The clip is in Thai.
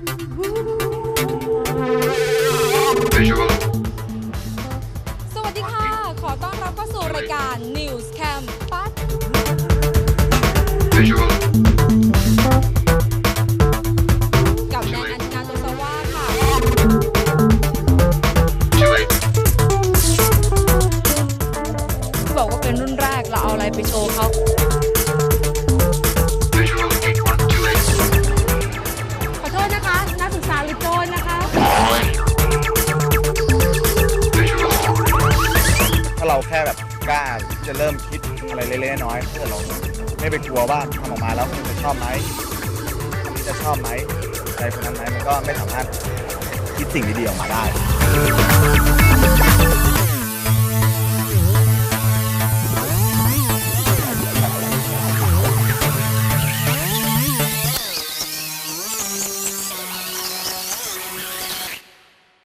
สวัสดีค่ะ ขอต้อนรับเข้าสู่รายการ News Campus Visual. กับแนนอันนาโตซาวาค่ะ ที่บอกว่าเป็นรุ่นแรกเราเอาอะไรไปโชว์เขา เราแค่แบบกล้าที่จะเริ่มคิดอะไรเล็กๆน้อยๆถ้าเกิดเราไม่ไปกลัวว่าทำออกมาแล้วคนจะชอบไหมคนนี้จะชอบไหมใจคนนั้นไหมมันก็ไม่สามารถคิดสิ่งดีๆออกมาได้